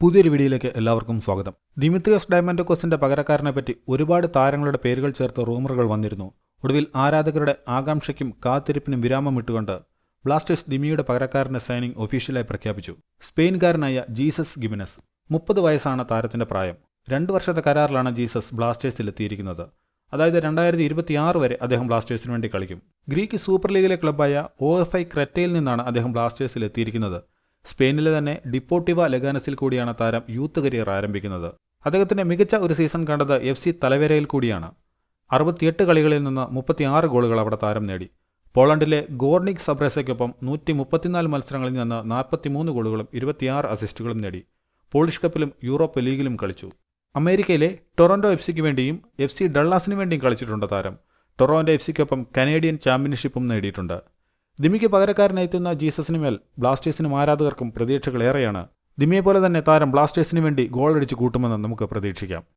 പുതിയൊരു വീഡിയോയിലേക്ക് എല്ലാവർക്കും സ്വാഗതം. ദിമിത്രിയോസ് ഡയമൻഡോക്കോസിന്റെ പകരക്കാരനെ പറ്റി ഒരുപാട് താരങ്ങളുടെ പേരുകൾ ചേർത്ത് റൂമറുകൾ വന്നിരുന്നു. ഒടുവിൽ ആരാധകരുടെ ആകാംക്ഷയ്ക്കും കാത്തിരിപ്പിനും വിരാമം ഇട്ടുകൊണ്ട് ബ്ലാസ്റ്റേഴ്സ് ദിമിയുടെ പകരക്കാരന്റെ സൈനിങ് ഒഫീഷ്യലായി പ്രഖ്യാപിച്ചു. സ്പെയിൻകാരനായ ജീസസ് ഗിമിനസ്. മുപ്പത് വയസ്സാണ് താരത്തിന്റെ പ്രായം. രണ്ടു വർഷത്തെ കരാറിലാണ് ജീസസ് ബ്ലാസ്റ്റേഴ്സിൽ എത്തിയിരിക്കുന്നത് അതായത് രണ്ടായിരത്തി ഇരുപത്തിയാറ് വരെ അദ്ദേഹം ബ്ലാസ്റ്റേഴ്സിന് വേണ്ടി കളിക്കും. ഗ്രീക്ക് സൂപ്പർ ലീഗിലെ ക്ലബ്ബായ ഒ എഫ് ഐ ക്രെറ്റയിൽ നിന്നാണ് അദ്ദേഹം ബ്ലാസ്റ്റേഴ്സിൽ എത്തിയിരിക്കുന്നത് സ്പെയിനിലെ തന്നെ ഡിപ്പോട്ടിവ ലെഗാനസിൽ കൂടിയാണ് താരം യൂത്ത് കരിയർ ആരംഭിക്കുന്നത്. അദ്ദേഹത്തിന്റെ മികച്ച ഒരു സീസൺ കണ്ടത് എഫ് സി തലവേരയിൽ കൂടിയാണ്. അറുപത്തിയെട്ട് കളികളിൽ നിന്ന് മുപ്പത്തിയാറ് ഗോളുകൾ അവിടെ താരം നേടി. പോളണ്ടിലെ ഗോർണിക് സബ്രസയ്ക്കൊപ്പം നൂറ്റി മുപ്പത്തിനാല് മത്സരങ്ങളിൽ നിന്ന് നാൽപ്പത്തിമൂന്ന് ഗോളുകളും ഇരുപത്തിയാറ് അസിസ്റ്റുകളും നേടി. പോളിഷ് കപ്പിലും യൂറോപ്പ് ലീഗിലും കളിച്ചു. അമേരിക്കയിലെ ടൊറന്റോ എഫ് സിക്ക് വേണ്ടിയും എഫ് സി ഡള്ളാസിന് വേണ്ടിയും കളിച്ചിട്ടുണ്ട് താരം. ടൊറോന്റോ എഫ് സിക്കൊപ്പം കനേഡിയൻ ചാമ്പ്യൻഷിപ്പും നേടിയിട്ടുണ്ട്. ദിമിക്ക് പകരക്കാരനെത്തുന്ന ജീസസിന് മേൽ ബ്ലാസ്റ്റേഴ്സിനും ആരാധകർക്കും പ്രതീക്ഷകൾ ഏറെയാണ്. ദിമിയെ പോലെ തന്നെ താരം ബ്ലാസ്റ്റേഴ്സിന് വേണ്ടി ഗോളടിച്ച് കൂട്ടുമെന്ന് നമുക്ക് പ്രതീക്ഷിക്കാം.